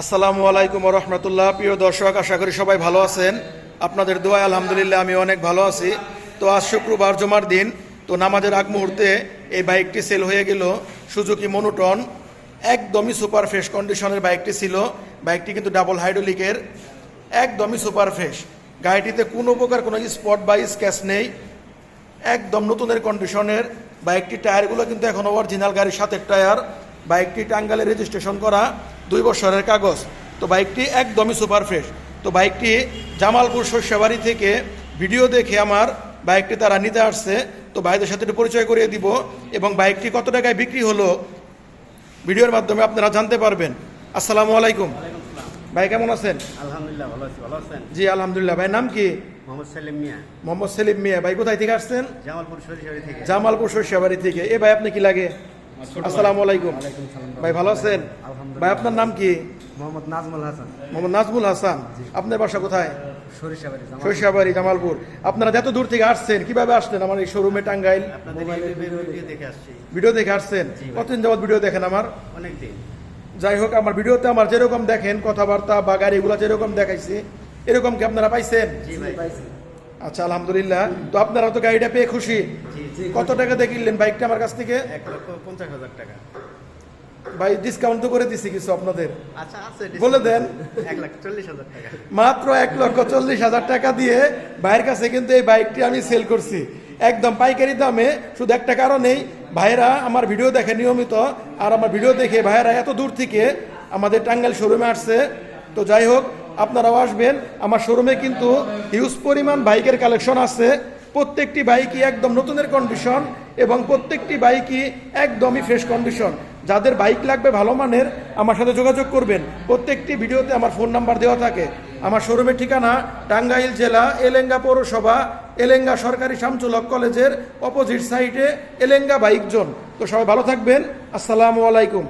আসসালামু আলাইকুম রহমতুল্লাহ প্রিয় দর্শক, আশা করি সবাই ভালো আছেন। আপনাদের দোয়ায় আলহামদুলিল্লাহ আমি অনেক ভালো আছি। তো আজ শুক্রবার, জমার দিন। তো নামাজের আগ মুহূর্তে এই বাইকটি সেল হয়ে গেল সুজুকি মনোটন। একদমই সুপার ফ্রেশ কন্ডিশনের বাইকটি ছিল। বাইকটি কিন্তু ডাবল হাইড্রোলিকের। একদমই সুপার ফ্রেশ। গাড়িটিতে কোনো প্রকার কোনো স্পট বা স্ক্যাচ নেই। একদম নতুনের কন্ডিশনের। বাইকটি টায়ারগুলো কিন্তু এখন অরিজিনাল গাড়ির সাথে টায়ার। বাইকটি টাঙ্গালে রেজিস্ট্রেশন করা। দুই বছরের কাগজ। তো বাইকটি একদমই সুপার ফ্রেশ। তো বাইকটি জামালপুর শস্যবাড়ি থেকে ভিডিও দেখে আমার বাইকটি তারা নিতে আসছে। তো ভাইদের সাথে একটু পরিচয় করিয়ে দিব এবং বাইকটি কত টাকায় বিক্রি হলো ভিডিওর মাধ্যমে আপনারা জানতে পারবেন। আসসালামু আলাইকুম। ভাই কেমন আছেন? আলহামদুলিল্লাহ ভালো আছি ভালো আছেন? জি আলহামদুলিল্লাহ। ভাই নাম কি? মোহাম্মদ সালিম মিয়া। মোহাম্মদ সেলিম মিয়া। ভাই কোথায় থেকে আসছেন? জামালপুর সরিষাবাড়ি থেকে। জামালপুর থেকে। এ ভাই আপনি কি লাগে? আসসালামু আলাইকুম। ভাই ভালো আছেন। ভাই আপনার নাম কি? মোহাম্মদ নাজমুল হাসান। মোহাম্মদ নাজমুল হাসান। আপনার বাসা কোথায়? সরিষাবাড়ি জামালপুর। আপনারা যত দূর থেকে আসছেন কীভাবে আসলেন আমার এই শোরুমে টাঙ্গাইল? ভিডিও দেখে আসছি। ভিডিও দেখে আসছেন? কতদিন যাবত ভিডিও দেখেন আমার? অনেক দিন যাই হোক আমার ভিডিওতে আমার যেরকম দেখেন কথাবার্তা বা গাড়িগুলো যেরকম দেখাইছি এরকম কি আপনারা পাইছেন? আচ্ছা আলহামদুলিল্লাহ। তো আপনারা তো গাড়িটা পেয়ে খুশি। কত টাকা দিয়ে কিনলেন বাইকটা আমার কাছ থেকে? এক লক্ষ পঞ্চাশ হাজার টাকা। ভাই ডিসকাউন্ট তো করে দিছি কিছু আপনাদের। আচ্ছা বলে দেন। মাত্র এক লক্ষ চল্লিশ হাজার টাকা দিয়ে ভাইয়ের কাছে কিন্তু এই বাইকটি আমি সেল করছি। একদম পাইকারি দামে শুধু একটা কারণেই ভাইয়েরা আমার ভিডিও দেখে নিয়মিত আর আমার ভিডিও দেখে ভাইয়েরা এত দূর থেকে আমাদের টাঙ্গাইল শোরুমে আসছে। তো যাই হোক আপনারাও আসবেন। আমার শোরুমে কিন্তু হিউজ পরিমাণ বাইকের কালেকশন আছে। প্রত্যেকটি বাইকই একদম নতুনের কন্ডিশন এবং প্রত্যেকটি বাইকই একদমই ফ্রেশ কন্ডিশন যাদের বাইক লাগবে ভালো মানের, আমার সাথে যোগাযোগ করবেন। প্রত্যেকটি ভিডিওতে আমার ফোন নাম্বার দেওয়া থাকে। আমার শোরুমের ঠিকানা টাঙ্গাইল জেলা, এলেঙ্গা পৌরসভা, এলেঙ্গা সরকারি শামচুলক কলেজের অপোজিট সাইডে এলেঙ্গা বাইক জোন তো সবাই ভালো থাকবেন। আসসালামু আলাইকুম।